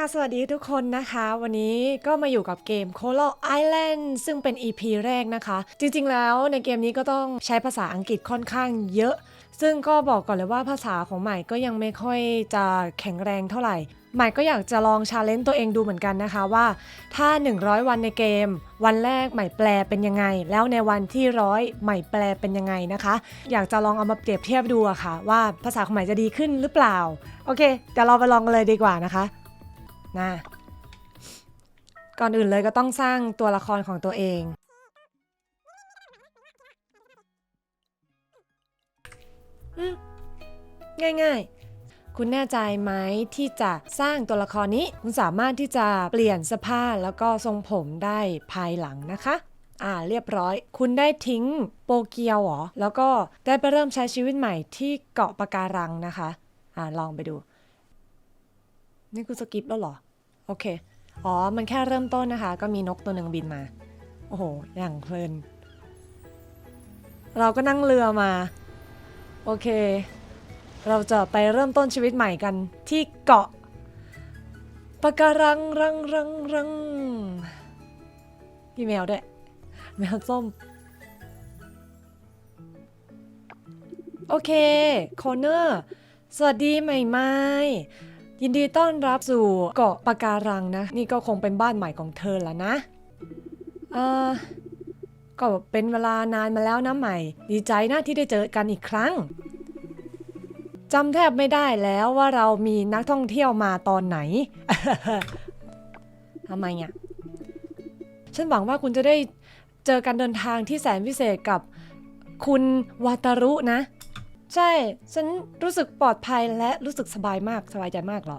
ค่ะ สวัสดีทุกคนนะคะ วันนี้ก็มาอยู่กับเกม Coral Island ซึ่งเป็น EP แรกนะคะ จริงๆแล้วในเกมนี้ก็ต้องใช้ภาษาอังกฤษค่อนข้างเยอะ ซึ่งก็บอกก่อนเลยว่าภาษาของใหม่ก็ยังไม่ค่อยจะแข็งแรงเท่าไหร่ ใหม่ก็อยากจะลองชาเลนจ์ตัวเองดูเหมือนกันนะคะว่าถ้า 100 วันในเกม วันแรกใหม่แปลเป็นยังไง แล้วในวันที่ร้อยใหม่แปลเป็นยังไงนะคะ อยากจะลองเอามาเปรียบเทียบดูอะค่ะ ว่าภาษาของใหม่จะดีขึ้นหรือเปล่า โอเคเดี๋ยวเราไปลองกันเลยดีกว่านะคะ นะ ก่อนอื่นเลยก็ต้องสร้างตัวละครของตัวเอง ง่ายๆ คุณแน่ใจไหมที่จะสร้างตัวละครนี้ คุณสามารถที่จะเปลี่ยนเสภาพแล้วก็ทรงผมได้ภายหลังนะคะอ่าเรียบร้อย คุณได้ทิ้งโปเกียวเหรอ แล้วก็ได้ไปเริ่มใช้ชีวิตใหม่ที่เกาะปะการังนะคะ อ่าลองไปดู นี่คือสกิปแล้วเหรอ โอเค อ๋อ มันแค่เริ่มต้นนะคะ ก็มีนกตัวหนึ่งบินมา โอ้โห อย่างเพลิน เราก็นั่งเรือมา โอเค เราจะไปเริ่มต้นชีวิตใหม่กันที่เกาะปะการังรังรังรังพี่แมวด้วย แมวส้ม โอเค โคเนอร์ สวัสดีใหม่ไม้ ยินดีต้อนรับสู่เกาะปะการังนะ นี่ก็คงเป็นบ้านใหม่ของเธอแล้วนะเออก็เป็นเวลานานมาแล้วนะใหม่ ดีใจนะที่ได้เจอกันอีกครั้งจำแทบไม่ได้แล้วว่าเรามีนักท่องเที่ยวมาตอนไหนทำไมอะฉันหวังว่าคุณจะได้เจอการเดินทางที่แสนพิเศษกับคุณวาตารุนะ ใช่ ฉันรู้สึกปลอดภัยและรู้สึกสบายมากสบายใจมากเหรอ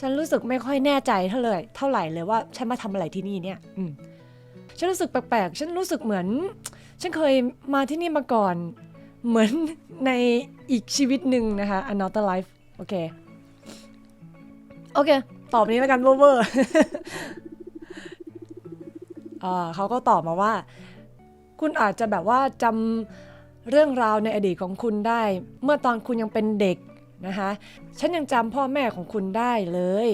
ฉันรู้สึกไม่ค่อยแน่ใจเท่าเลย เท่าไหร่เลยว่าฉันมาทำอะไรที่นี่เนี่ย อืมฉันรู้สึกแปลกๆ ฉันรู้สึกเหมือน ฉันเคยมาที่นี่มาก่อน เหมือนในอีกชีวิตหนึ่งนะคะ another life โอเค โอเค ตอบนี้แล้วกันเวอร์ๆอ่าเขาก็ตอบมาว่า คุณอาจจะแบบว่าจำ เรื่องราวในอดีตของคุณได้ เมื่อตอนคุณยังเป็นเด็กนะคะ ฉันยังจำพ่อแม่ของคุณได้เลย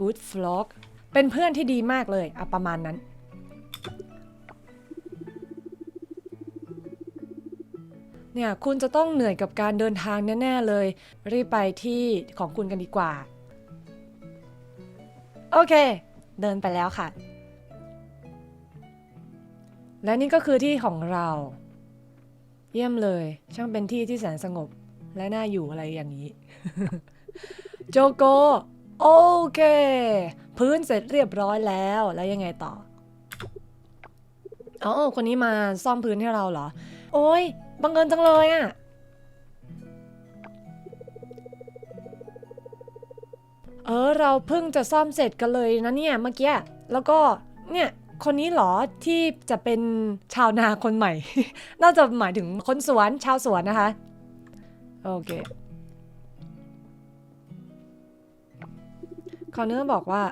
good flock เป็นเพื่อนที่ดีมากเลยอะประมาณนั้น เนี่ยคุณจะต้องเหนื่อยกับการเดินทางแน่ ๆ เลย รีบไปที่ของคุณกันดีกว่า โอเค เดินไปแล้วค่ะ และนี่ก็คือที่ของเรา เยี่ยมเลย ช่างเป็นที่ที่แสนสงบและน่าอยู่อะไรอย่างนี้ โจโก โอเค พื้นเสร็จเรียบร้อยแล้วแล้วยังไงต่ออ๋อคนนี้มาซ่อมพื้นให้เราเหรอ โอ้ยบังเอิญจังเลยอะเออเราเพิ่งจะซ่อมเสร็จกันเลยนะเนี่ยเมื่อกี้แล้วก็เนี่ย คนนี้เหรอที่จะเป็นชาวนาคนใหม่ น่าจะหมายถึงคนสวนชาวสวนนะคะ โอเคคอนเนอร์บอกว่า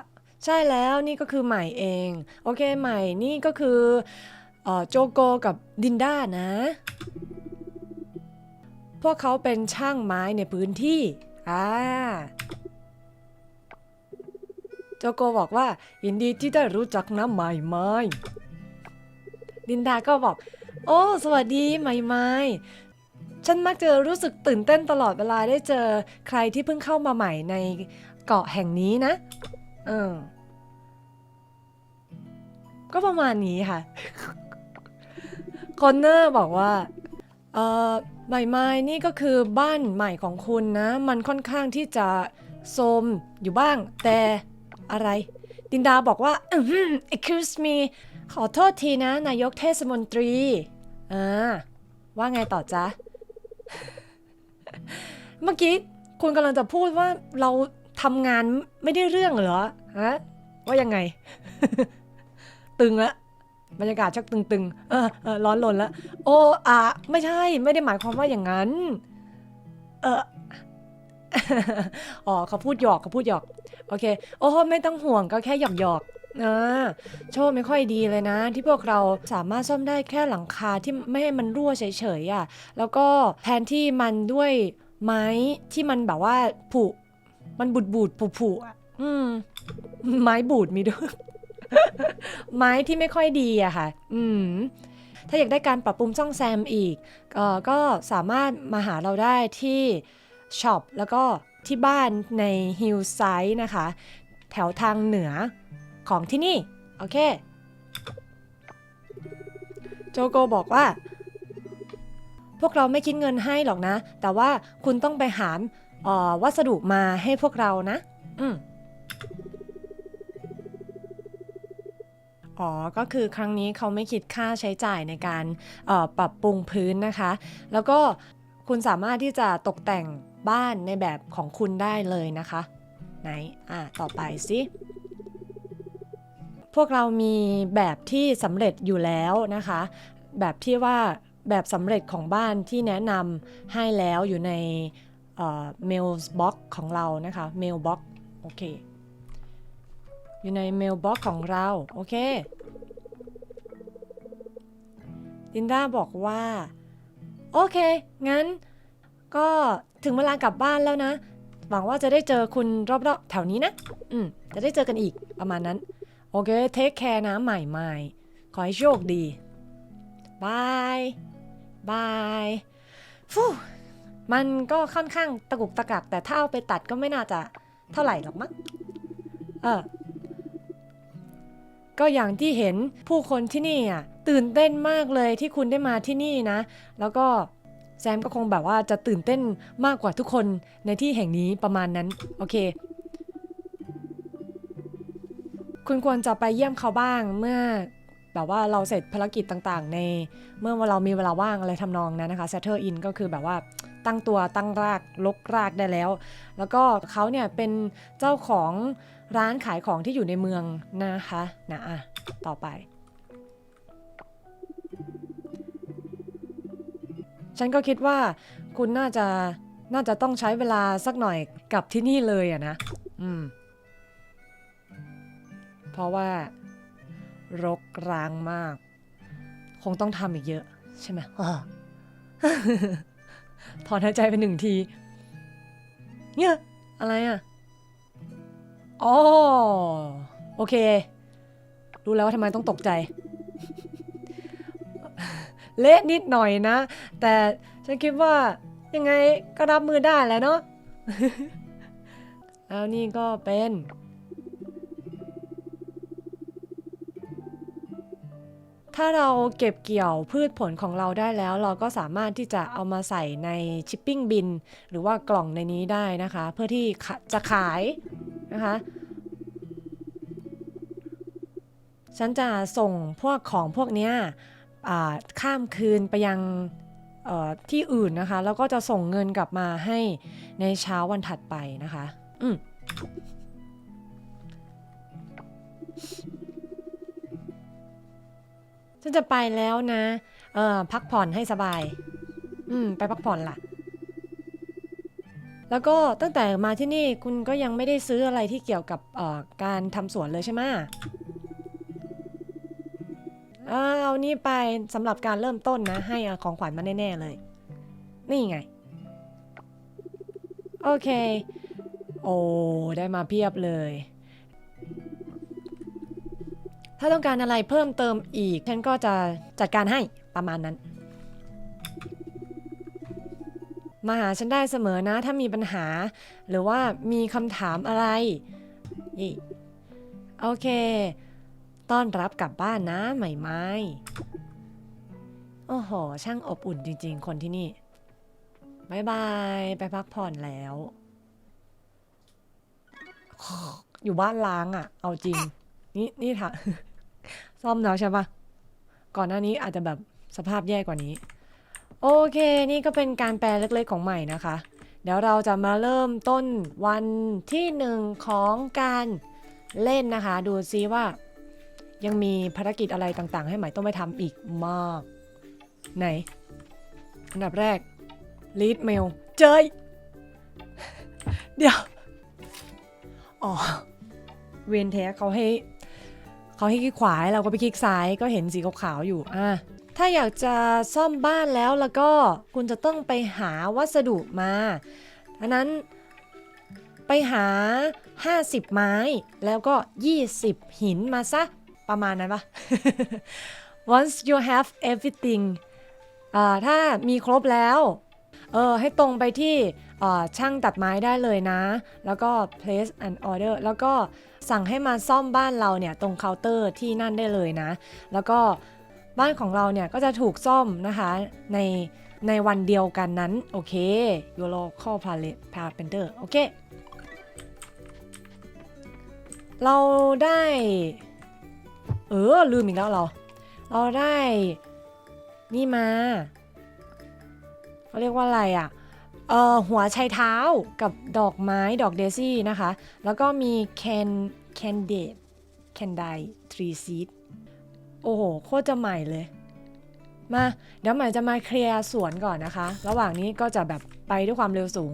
ใช่แล้วนี่ก็คือใหม่เอง โอเคใหม่นี่ก็คือเอ่อโจโกกับดินด้านะ พวกเขาเป็นช่างไม้ในพื้นที่อ่า โจโกบอกว่ายินดีที่ได้รู้จักนะใหม่ไม้ดินดาก็บอก โอ้ สวัสดีใหม่ไม้ฉันมักจะรู้สึกตื่นเต้นตลอดเวลาได้เจอใครที่เพิ่งเข้ามาใหม่ในเกาะแห่งนี้นะ เออ ก็ประมาณนี้ค่ะคอนเนอร์บอกว่า เออใหม่ไม้นี่ก็คือบ้านใหม่ของคุณนะ มันค่อนข้างที่จะโทรมอยู่บ้าง แต่ อะไร ดินดาบอกว่า excuse me ขอโทษทีนะ นายกเทศมนตรี อ่า ว่าไงต่อจ๊ะ เมื่อกี้คุณกำลังจะพูดว่าเราทำงานไม่ได้เรื่องเหรอ ฮะ ว่ายังไง ตึงละบรรยากาศชักตึงๆ เออเออร้อนรนละ โอ้อะไม่ใช่ ไม่ได้หมายความว่าอย่างนั้น เออ อ๋อเขาพูดหยอกเขาพูดหยอก โอเค โอ้ไม่ต้องห่วงก็แค่หยอกหยอกนะโชคไม่ค่อยดีเลยนะ ที่พวกเราสามารถซ่อมได้แค่หลังคาที่ไม่ให้มันรั่วเฉยๆอะ แล้วก็แทนที่มันด้วยไม้ที่มันแบบว่าผุ มันบูดบูดผุๆอะอืม ไม้บูดมีด้วย ไม้ที่ไม่ค่อยดีอะค่ะ อืมถ้าอยากได้การปรับปรุงซ่องแซมอีกเออก็สามารถมาหาเราได้ที่ ช็อปแล้วก็ที่บ้านในฮิลไซด์นะคะ แถวทางเหนือของที่นี่ โอเค โจโกบอกว่า พวกเราไม่คิดเงินให้หรอกนะ แต่ว่าคุณต้องไปหาเอ่อวัสดุมาให้พวกเรานะ อืมอ๋อ ก็คือครั้งนี้เขาไม่คิดค่าใช้จ่ายในการออปรับปรุงพื้นนะคะ แล้วก็ คุณสามารถที่จะตกแต่งบ้านในแบบของคุณได้เลยนะคะ ไหน อะ ต่อไปสิพวกเรามีแบบที่สำเร็จอยู่แล้วนะคะ แบบที่ว่าแบบสำเร็จของบ้านที่แนะนำให้แล้วอยู่ในเมลบ็อกของเรานะคะเมลบ็อกโอเค อยู่ในเมลบ็อกของเรา โอเคลินดาบอกว่า โอเค งั้น ก็ถึงเวลากลับบ้านแล้วนะ หวังว่าจะได้เจอคุณรอบๆ แถวนี้นะ อืม จะได้เจอกันอีกประมาณนั้น โอเค เทคแคร์นะใหม่ใหม่ขอให้โชคดี บาย บายฟูมันก็ค่อนข้างตะกุกตะกัก แต่ถ้าเอาไปตัดก็ไม่น่าจะเท่าไหร่หรอกมั้ง เออ ก็อย่างที่เห็นผู้คนที่นี่อะ ตื่นเต้นมากเลยที่คุณได้มาที่นี่นะ แล้วก็แซมก็คงแบบว่าจะตื่นเต้นมากกว่าทุกคนในที่แห่งนี้ประมาณนั้น โอเค คุณควรจะไปเยี่ยมเขาบ้างเมื่อแบบว่าเราเสร็จภารกิจต่างๆ ในเมื่อเรามีเวลาว่างอะไรทำนองนั้นนะคะ settle in ก็คือแบบว่าตั้งตัวตั้งรากลกรากได้แล้ว แล้วก็เขาเนี่ยเป็นเจ้าของร้านขายของที่อยู่ในเมืองนะคะนะอะต่อไป ฉันก็คิดว่าคุณน่าจะน่าจะต้องใช้เวลาสักหน่อยกับที่นี่เลยอะนะ อืม เพราะว่ารกร้างมาก คงต้องทำอีกเยอะ ใช่ไหมอ่าถอนหายใจไปหนึ่งที เนี่ย อะไรอะอ๋อโอเค รู้แล้วว่าทำไมต้องตกใจ เละนิดหน่อยนะ แต่ฉันคิดว่ายังไงก็รับมือได้แหล้วเนาะ แล้วนี่ก็เป็น ถ้าเราเก็บเกี่ยวพืชผลของเราได้แล้ว เราก็สามารถที่จะเอามาใส่ในชิปปิ้งบิน หรือว่ากล่องในนี้ได้นะคะ เพื่อที่ขะจะขายนะคะ ฉันจะส่งพวกของพวกเนี้ย ข้ามคืนไปยังที่อื่นนะคะ แล้วก็จะส่งเงินกลับมาให้ในเช้าวันถัดไปนะคะ อืมฉันจะไปแล้วนะเออพักผ่อนให้สบาย อืม ไปพักผ่อนล่ะ แล้วก็ตั้งแต่มาที่นี่คุณก็ยังไม่ได้ซื้ออะไรที่เกี่ยวกับการทำสวนเลยใช่ไหม อาเอานี่ไปสำหรับการเริ่มต้นนะ ให้อาของขวัญมาแน่ ๆ เลย นี่ไง โอเค โอ้ได้มาเพียบเลย ถ้าต้องการอะไรเพิ่มเติมอีก ฉันก็จะจัดการให้ประมาณนั้น มาหาฉันได้เสมอนะ ถ้ามีปัญหา หรือว่ามีคำถามอะไรนี่โอเค ต้อนรับกลับบ้านนะใหม่ไม้โอ้โห ช่างอบอุ่นจริง ๆ คนที่นี่บายบาย ไปพักผ่อนแล้ว อยู่บ้านล้างอะ่ะ เอาจริง นี่นี่ค่ะ ซ่อมแล้วใช่ปะก่อนหน้านี้อาจจะแบบสภาพแย่กว่านี้ โอเค นี่ก็เป็นการแปลเล็กๆของใหม่นะคะ เดี๋ยวเราจะมาเริ่มต้นวันที่หนึ่งของการเล่นนะคะ ดูซิว่า ยังมีภารกิจอะไรต่างๆ ให้ใหม่ต้องไปทำอีกมาก ไหน อันดับแรก read mail เจยเดี๋ยว อ๋อ เวนแท้เขาให้เขาให้คลิกขวาเราก็ไปคลิกซ้ายก็เห็นสีขาวๆอยู่อะถ้าอยากจะซ่อมบ้านแล้วแล้วก็คุณจะต้องไปหาวัสดุมาอันนั้นไปหา 50 ไม้แล้วก็ 20 หินมาซะ ประมาณนั้นปะ once you have everything อ่าถ้ามีครบแล้ว เออให้ตรงไปที่ช่างตัดไม้ได้เลยนะ แล้วก็ place an order แล้วก็สั่งให้มาซ่อมบ้านเราเนี่ย ตรงเคาน์เตอร์ที่นั่นได้เลยนะ แล้วก็บ้านของเราเนี่ย ก็จะถูกซ่อมนะคะ ในในวันเดียวกันนั้น โอเค your local palette carpenter โอเค เราได้ เออ ลืมอีกแล้วเรอเราได้ นี่มาเขาเรียกว่าอะไรอะ่ะเออหัวไชเท้ากับดอกไม้ดอกเดซี่นะคะ แล้วก็มีแคนแคนเดดแคนไดทรีซีดโอ้โห โคตรจะใหม่เลย มาเดี๋ยวใหม่จะมาเคลียร์สวนก่อนนะคะ ระหว่างนี้ก็จะแบบไปด้วยความเร็วสูง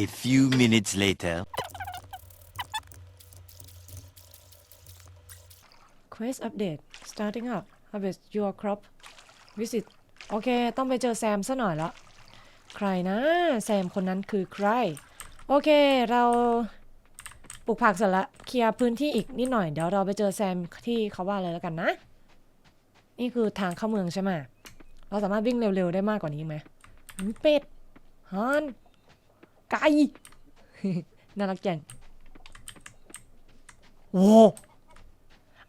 A few minutes later. Quest update starting up harvest your crop visit โอเค ต้องไปเจอแซมซะหน่อยละ ใครนะ แซมคนนั้นคือใคร โอเค เราปลูกผักเสร็จละ เคลียร์พื้นที่อีกนิดหน่อย เดี๋ยวเราไปเจอแซมที่เขาว่าเลยแล้วกันนะ นี่คือทางเข้าเมืองใช่ไหม เราสามารถวิ่งเร็วๆได้มากกว่านี้ไหมเป็ดฮันไก่น่ารักจังโอ้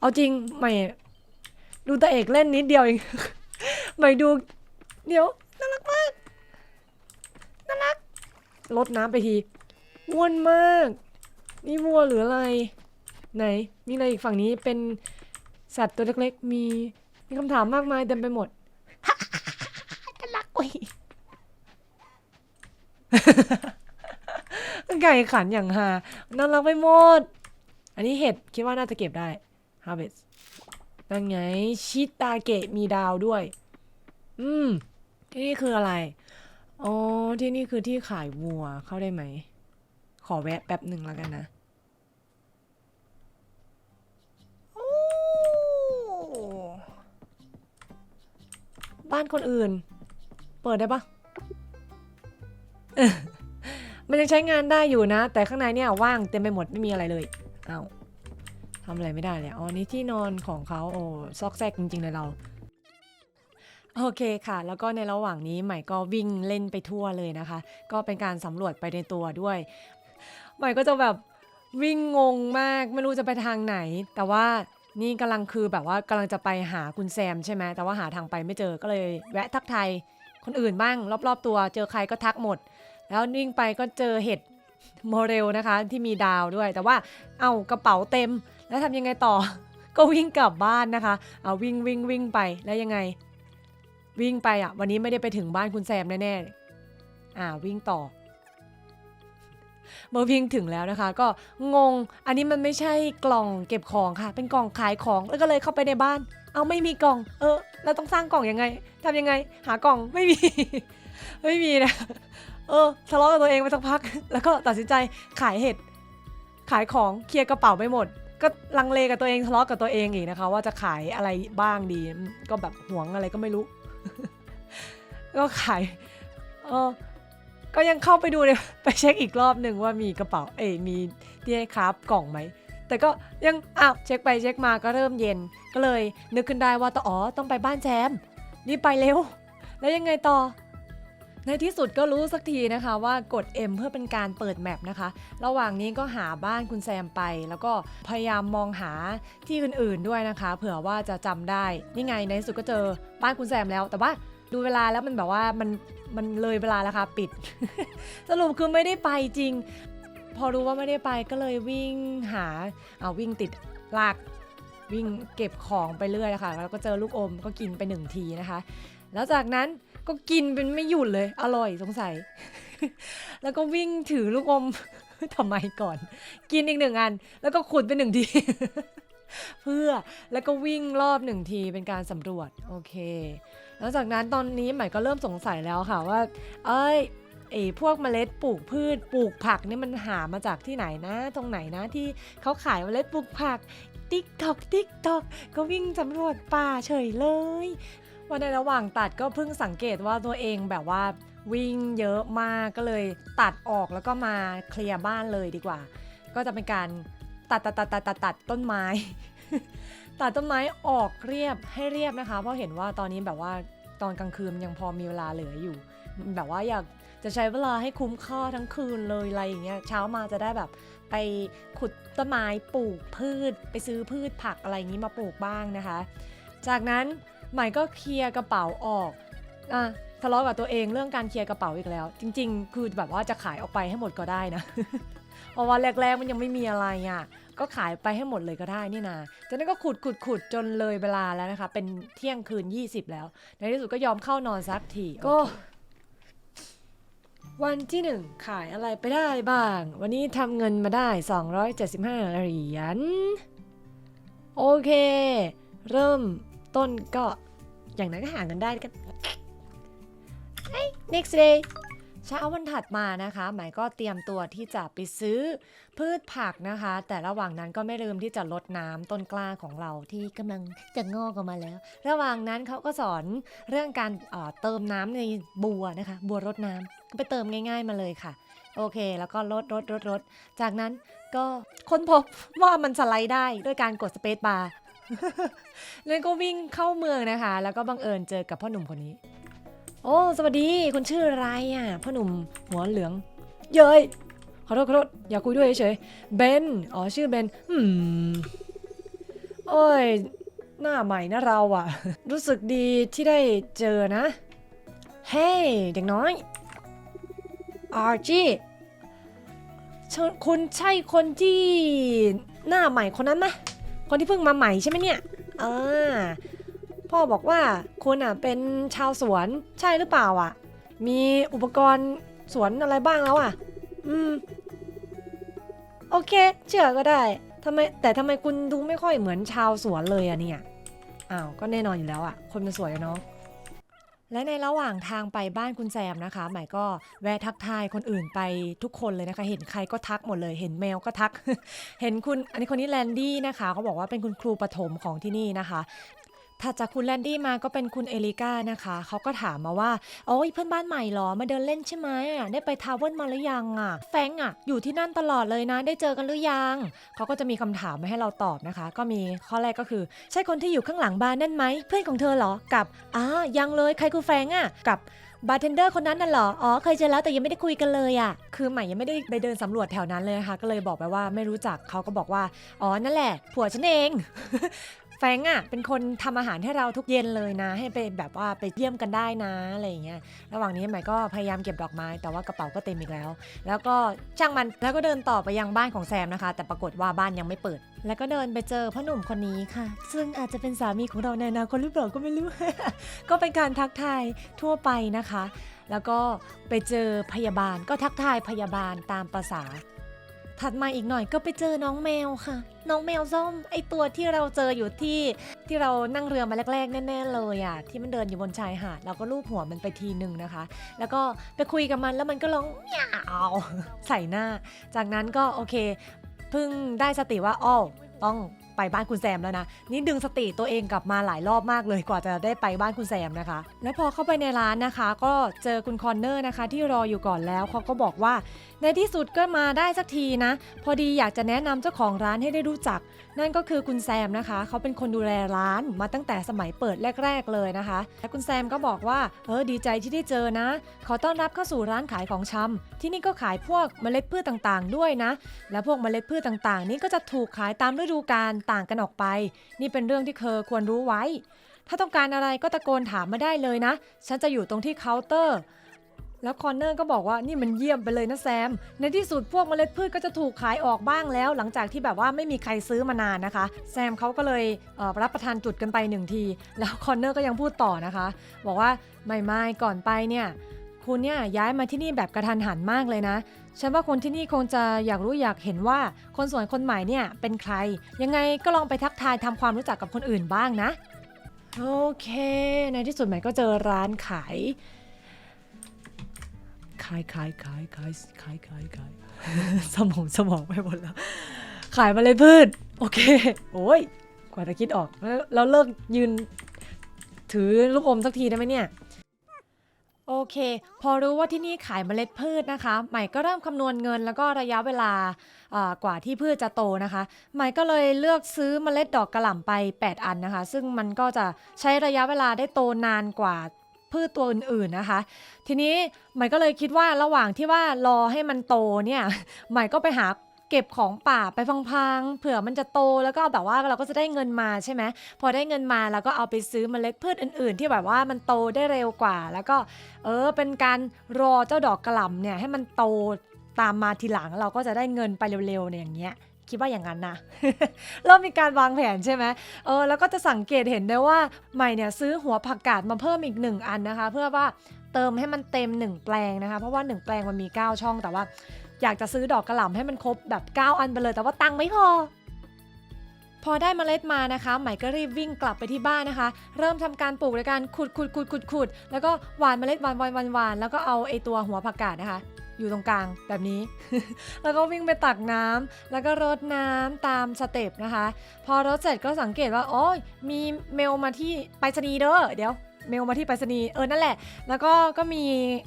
เอาจริงใหม่ ดูตาเอกเล่นนิดเดียวเอง ใหม่ดู เดี๋ยวน่ารักมากน่ารักลดน้ำไปทีอ้วนมาก นี่วัวหรืออะไร ไหน มีอะไรอีกฝั่งนี้เป็นสัตว์ตัวเล็กๆ มีมีคำถามมากมายเต็มไปหมดน่ารักอุ้ยไก่ขันอย่างฮาน่ารักไปหมด อันนี้เห็ดคิดว่าน่าจะเก็บได้ harvest นั่นไงชิตาเกะมีดาวด้วย อืม ที่นี่คืออะไร อ๋อ ที่นี่คือที่ขายวัวเข้าได้ไหม ขอแวะแป๊บหนึ่งแล้วกันนะ โอ้ บ้านคนอื่น เปิดได้ปะมันยังใช้งานได้อยู่นะ แต่ข้างในเนี่ยว่างเต็มไปหมดไม่มีอะไรเลย เอา ทำอะไรไม่ได้เลยอ๋อนี่ที่นอนของเขาโอ้ซอกแซกจริง ๆ เลยเราโอเคค่ะ แล้วก็ในระหว่างนี้ใหม่ก็วิ่งเล่นไปทั่วเลยนะคะ ก็เป็นการสำรวจไปในตัวด้วย ใหม่ก็จะแบบวิ่งงงมากไม่รู้จะไปทางไหน แต่ว่านี่กำลังคือแบบว่ากำลังจะไปหาคุณแซมใช่ไหมแต่ว่าหาทางไปไม่เจอก็เลยแวะทักทายคนอื่นบ้าง รอบ ๆ ตัว เจอใครก็ทักหมด แล้ววิ่งไปก็เจอเห็ดโมเรลนะคะ ที่มีดาวด้วย แต่ว่าเอากระเป๋าเต็ม แล้วทำยังไงต่อ ก็วิ่งกลับบ้านนะคะเอาวิ่งวิ่งวิ่งไปแล้วยังไง วิ่งไปอะ วันนี้ไม่ได้ไปถึงบ้านคุณแซมแน่ๆอ่าวิ่งต่อเมื่อวิ่งถึงแล้วนะคะ ก็งง อันนี้มันไม่ใช่กล่องเก็บของค่ะ เป็นกล่องขายของแล้วก็เลยเข้าไปในบ้าน เอาไม่มีกล่อง เออเราต้องสร้างกล่องยังไงทำยังไง หากล่องไม่มี ไม่มีนะเออทะเลาะกับตัวเองไปสักพัก แล้วก็ตัดสินใจขายเห็ดขายของเคลียร์กระเป๋าไปหมด ก็ลังเลกับตัวเองทะเลาะกับตัวเองอีกนะคะ ว่าจะขายอะไรบ้างดี ก็แบบหวงอะไรก็ไม่รู้ ก็ขายเออก็ยังเข้าไปดูเลยไปเช็คอีกรอบหนึ่งว่ามีกระเป๋า เอ้ยมีที่ให้คราฟกล่องไหมแต่ก็ยังอ้าวเช็คไปเช็คมาก็เริ่มเย็น ก็เลยนึกขึ้นได้ว่าต่ออ๋อต้องไปบ้านแจมรีบไปเร็ว แล้วยังไงต่อ ในที่สุดก็รู้สักทีนะคะว่ากด M เพื่อเป็นการเปิดแมปนะคะ ระหว่างนี้ก็หาบ้านคุณแซมไป แล้วก็พยายามมองหาที่อื่นๆด้วยนะคะ เผื่อว่าจะจำได้ นี่ไงในที่สุดก็เจอบ้านคุณแซมแล้ว แต่ว่าดูเวลาแล้วมันแบบว่ามันมันเลยเวลาแล้วค่ะปิด สรุปคือไม่ได้ไปจริง พอรู้ว่าไม่ได้ไปก็เลยวิ่งหาเอาวิ่งติดลากวิ่งเก็บของไปเรื่อยนะคะแล้วก็เจอลูกอมก็กินไปหนึ่งทีนะคะ แล้วจากนั้น ก็กินเป็นไม่หยุดเลย อร่อยสงสัย แล้วก็วิ่งถือลูกอมทำไมก่อน กินอีกหนึ่งอัน แล้วก็ขุดไปหนึ่งทีเพื่อแล้วก็วิ่งรอบหนึ่งทีเป็นการสำรวจโอเคแล้วจากนั้นตอนนี้ใหม่ก็เริ่มสงสัยแล้วค่ะว่า เอ้ยไอ้พวกเมล็ดปลูกพืชปลูกผักนี่มันหามาจากที่ไหนนะ ตรงไหนนะที่เขาขายเมล็ดปลูกผักติ๊กตอกติ๊กตอกก็วิ่งสำรวจป่าเฉยเลย วันในระหว่างตัดก็เพิ่งสังเกตว่าตัวเองแบบว่าวิ่งเยอะมากก็เลยตัดออกแล้วก็มาเคลียร์บ้านเลยดีกว่า ก็จะเป็นการตัดตัดตัดตัดตัดตัดต้นไม้ ตัดต้นไม้ออกเรียบให้เรียบนะคะ เพราะเห็นว่าตอนนี้แบบว่าตอนกลางคืนมันยังพอมีเวลาเหลืออยู่ แบบว่าอยากจะใช้เวลาให้คุ้มค่าทั้งคืนเลยอะไรอย่างเงี้ยเช้ามาจะได้แบบไปขุดต้นไม้ปลูกพืช ไปซื้อพืชผักอะไรอย่างนี้มาปลูกบ้างนะคะ จากนั้น ใหม่ก็เคลียร์กระเป๋าออกอะทะเลาะกับตัวเองเรื่องการเคลียร์กระเป๋าอีกแล้ว จริง ๆ คือแบบว่าจะขายออกไปให้หมดก็ได้นะเพราะว่าแรกๆมันยังไม่มีอะไรอะก็ขายไปให้หมดเลยก็ได้นี่นะจากนั้นก็ขุดขุดขุดจนเลยเวลาแล้วนะคะ เป็นเที่ยงคืน 20 แล้ว ในที่สุดก็ยอมเข้านอนสักทีก็วันที่หนึ่งขายอะไรไปได้บ้าง วันนี้ทำเงินมาได้ 275 เหรียญ โอเค เริ่ม ต้นก็อย่างนั้นก็หาเงินได้กัน next day เช้าวันถัดมานะคะหมายก็เตรียมตัวที่จะไปซื้อพืชผักนะคะ แต่ระหว่างนั้นก็ไม่ลืมที่จะลดน้ำต้นกล้าของเราที่กำลังจะงอกออกมาแล้ว ระหว่างนั้นเขาก็สอนเรื่องการเเติมน้ำในบัวนะคะ บัวรดน้ำก็ไปเติมง่าย ๆมาเลยค่ะ โอเค แล้วก็ลดลดลดลดจากนั้นก็ค้นพบว่ามันสไลด์ได้ด้วยการกดสเปซบาร์ แล้วก็วิ่งเข้าเมืองนะคะ แล้วก็บังเอิญเจอกับพ่อหนุ่มคนนี้ โอ้ สวัสดีคุณชื่ออะไรอะ พ่อหนุ่มหัวเหลือง เย้ยขอโทษขอโทษอย่าคุยด้วยเฉยเบน อ๋อ ชื่อเบน อืม โอ้ย หน้าใหม่นะเราอะ รู้สึกดีที่ได้เจอนะ เฮ้ยเด็กน้อย อาร์จีคุณใช่คนที่หน้าใหม่คนนั้นไหม คนที่เพิ่งมาใหม่ใช่ไหมเนี่ยอ่าพ่อบอกว่าคุณอะเป็นชาวสวนใช่หรือเปล่าอะ มีอุปกรณ์สวนอะไรบ้างแล้วอะ อืม โอเค เชื่อก็ได้ทำไมแต่ทำไมคุณดูไม่ค่อยเหมือนชาวสวนเลยอะเนี่ย อ้าว ก็แน่นอนอยู่แล้วอะคนมันสวยอะเนาะ และในระหว่างทางไปบ้านคุณแซมนะคะ หมายก็แวะทักทายคนอื่นไปทุกคนเลยนะคะ เห็นใครก็ทักหมดเลย เห็นแมวก็ทัก เห็นคุณ อันนี้คนนี้แลนดี้นะคะเขาบอกว่าเป็นคุณครูประถมของที่นี่นะคะ ถัดจากคุณแลนดี้มาก็เป็นคุณเอลิก้านะคะเขาก็ถามมาว่าโอ้ยเพื่อนบ้านใหม่เหรอมาเดินเล่นใช่ไหมอะได้ไปทาวเวิลมาหรือยังอะ แฟงอะ อยู่ที่นั่นตลอดเลยนะ ได้เจอกันหรือยังเขาก็จะมีคำถามมาให้เราตอบนะคะ ก็มีข้อแรกก็คือ ใช่คนที่อยู่ข้างหลังบาร์นั่นไหมเพื่อนของเธอเหรอกับอ่ายังเลยใครคือแฟงอะกับบาร์เทนเดอร์คนนั้นน่ะเหรอ อ๋อ เคยเจอแล้วแต่ยังไม่ได้คุยกันเลยอะ คือใหม่ยังไม่ได้ไปเดินสำรวจแถวนั้นเลยนะคะ ก็เลยบอกไปว่าไม่รู้จักเขาก็บอกว่า อ๋อ นั่นแหละ ผัวฉันเอง ฟรงอะเป็นคนทำอาหารให้เราทุกเย็นเลยนะ ให้ไปแบบว่าไปเยี่ยมกันได้นะอะไรอย่างเงี้ยระหว่างนี้ใหม่ก็พยายามเก็บดอกไม้แต่ว่ากระเป๋าก็เต็มอีกแล้ว แล้วก็ช่างมันแล้วก็เดินต่อไปยังบ้านของแซมนะคะ แต่ปรากฏว่าบ้านยังไม่เปิด แล้วก็เดินไปเจอพ่อหนุ่มคนนี้ค่ะ ซึ่งอาจจะเป็นสามีของเราในอนาคตหรือเปล่าก็ไม่รู้ ก็เป็นการทักทายทั่วไปนะคะ แล้วก็ไปเจอพยาบาลก็ทักทายพยาบาลตามประษา ถัดมาอีกหน่อยก็ไปเจอน้องแมวค่ะ น้องแมวส้มไอตัวที่เราเจออยู่ที่ที่เรานั่งเรือมาแรกๆแน่ๆเลยอะที่มันเดินอยู่บนชายหาดเราก็ลูบหัวมันไปทีหนึ่งนะคะ แล้วก็ไปคุยกับมันแล้วมันก็ร้องเหมียวใส่หน้า จากนั้นก็โอเคเพิ่งได้สติว่าอ้อต้องไปบ้านคุณแซมแล้วนะ นี่ดึงสติตัวเองกลับมาหลายรอบมากเลยกว่าจะได้ไปบ้านคุณแซมนะคะ และพอเข้าไปในร้านนะคะ ก็เจอคุณคอนเนอร์นะคะ ที่รออยู่ก่อนแล้วเขาก็บอกว่า ในที่สุดก็มาได้สักทีนะ พอดีอยากจะแนะนำเจ้าของร้านให้ได้รู้จัก นั่นก็คือคุณแซมนะคะ เขาเป็นคนดูแลร้านมาตั้งแต่สมัยเปิดแรก ๆเลยนะคะและคุณแซมก็บอกว่าเออดีใจที่ได้เจอนะ ขอต้อนรับเข้าสู่ร้านขายของชำที่นี่ก็ขายพวกเมล็ดพืชต่างๆ ด้วยนะ และพวกเมล็ดพืชต่างๆ นี้ก็จะถูกขายตามฤดูกาลต่างกันออกไป นี่เป็นเรื่องที่เธอควรรู้ไว้ ถ้าต้องการอะไรก็ตะโกนถามมาได้เลยนะ ฉันจะอยู่ตรงที่เคาน์เตอร์ แล้วคอนเนอร์ก็บอกว่านี่มันเยี่ยมไปเลยนะแซม ในที่สุดพวกเมล็ดพืชก็จะถูกขายออกบ้างแล้ว หลังจากที่แบบว่าไม่มีใครซื้อมานานนะคะ แซมเขาก็เลยเรับประทานจุดกันไปหนึ่งที แล้วคอนเนอร์ก็ยังพูดต่อนะคะ บอกว่าไม่ไม่ก่อนไปเนี่ยคุณเนี่ยย้ายมาที่นี่แบบกระทันหันมากเลยนะฉันว่าคนที่นี่คงจะอยากรู้อยากเห็นว่าคนสวยคนใหม่เนี่ยเป็นใคร ยังไงก็ลองไปทักทายทำความรู้จักกับคนอื่นบ้างนะ โอเค ในที่สุดใหม่ก็เจอร้านขาย ขายขายขายขายขายขายขายสมองสมองไปหมดแล้ว ขายมาเลยพืช โอเค โอ้ยกว่าจะคิดออกแล้วแล้วเลิกยืน ถือลูกอมสักทีได้ไหมเนี่ยโอเค พอรู้ว่าที่นี่ขายเมล็ดพืชนะคะ ใหม่ก็เริ่มคำนวณเงินแล้วก็ระยะเวลาอ่ากว่าที่พืชจะโตนะคะ ใหม่ก็เลยเลือกซื้อเมล็ดดอกกระหล่ำไป 8 อันนะคะ ซึ่งมันก็จะใช้ระยะเวลาได้โตนานกว่า พืชตัวอื่นๆนะคะ ทีนี้ใหม่ก็เลยคิดว่าระหว่างที่ว่ารอให้มันโตเนี่ยใหม่ก็ไปหาเก็บของป่าไปพังๆเผื่อมันจะโตแล้วก็แบบว่าเราก็จะได้เงินมาใช่ไหมพอได้เงินมาแล้วก็เอาไปซื้อมเมล็ดพืชอื่น ๆ ที่แบบว่ามันโตได้เร็วกว่า แล้วก็เออเป็นการรอเจ้าดอกกระหล่ำเนี่ยให้มันโตตามมาทีหลังเราก็จะได้เงินไปเร็วๆเนี่ยอย่างเงี้ย คิดว่าอย่างนั้นนะเริ่มมีการวางแผนใช่ไหมเออแล้วก็จะสังเกตเห็นได้ว่าใหม่เนี่ยซื้อหัวผักกาดมาเพิ่มอีกหนึ่งอันนะคะ เพื่อว่าเติมให้มันเต็ม 1 แปลงนะคะ เพราะว่า 1 แปลงมันมี 9 ช่องแต่ว่า อยากจะซื้อดอกกระหล่ำให้มันครบแบบ 9 อันไปเลย แต่ว่าตังค์ไม่พอ พอได้เมล็ดมานะคะใหม่ก็รีบวิ่งกลับไปที่บ้านนะคะ เริ่มทำการปลูกในการขุดขุดขุดขุดขุดแล้วก็หว่านเมล็ดหวานหวานหวานวานแล้วก็เอาไอตัวหัวผักกาดนะคะ อยู่ตรงกลางแบบนี้ แล้วก็วิ่งไปตักน้ำแล้วก็รดน้ำตามสเต็ปนะคะ พอรดเสร็จก็สังเกตว่าโอ้ยมีเมลมาที่ไปรษณีย์เด้อเดี๋ยวเมลมาที่ไปรษณีย์เออนั่นแหละ แล้วก็ก็มี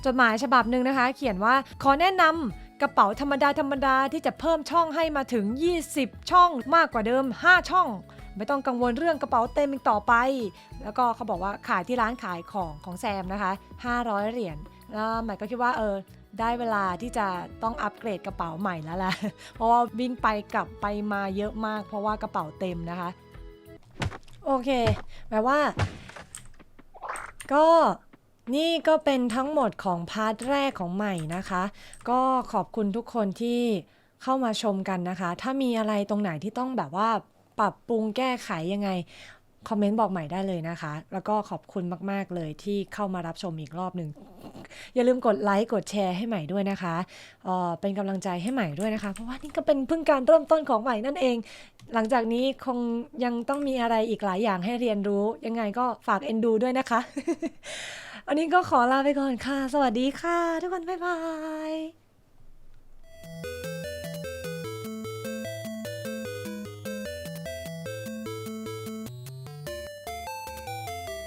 จดหมายฉบับหนึ่งนะคะ เขียนว่าขอแนะนำกระเป๋าธรรมดาธรรมดาที่จะเพิ่มช่องให้มาถึง 20 ช่องมากกว่าเดิม 5 ช่อง ไม่ต้องกังวลเรื่องกระเป๋าเต็มอีกต่อไป แล้วก็เขาบอกว่าขายที่ร้านขายของของแซมนะคะ 500 เหรียญแล้วใหม่ก็คิดว่าเออ ได้เวลาที่จะต้องอัปเกรดกระเป๋าใหม่แล้วแหละ เพราะว่าวิ่งไปกลับไปมาเยอะมาก เพราะว่ากระเป๋าเต็มนะคะ โอเค แปลว่า ก็นี่ก็เป็นทั้งหมดของพาร์ทแรกของใหม่นะคะ ก็ขอบคุณทุกคนที่เข้ามาชมกันนะคะ ถ้ามีอะไรตรงไหนที่ต้องแบบว่าปรับปรุงแก้ไขยังไง คอมเมนต์บอกใหม่ได้เลยนะคะ แล้วก็ขอบคุณมาก ๆ เลยที่เข้ามารับชมอีกรอบหนึ่ง อย่าลืมกดไลค์กดแชร์ให้ใหม่ด้วยนะคะเออเป็นกำลังใจให้ใหม่ด้วยนะคะ เพราะว่านี่ก็เป็นเพิ่งการเริ่มต้นของใหม่นั่นเอง หลังจากนี้คงยังต้องมีอะไรอีกหลายอย่างให้เรียนรู้ ยังไงก็ฝากเอ็นดูด้วยนะคะวันนี้ก็ขอลาไปก่อนค่ะ สวัสดีค่ะ ทุกคน บ๊ายบาย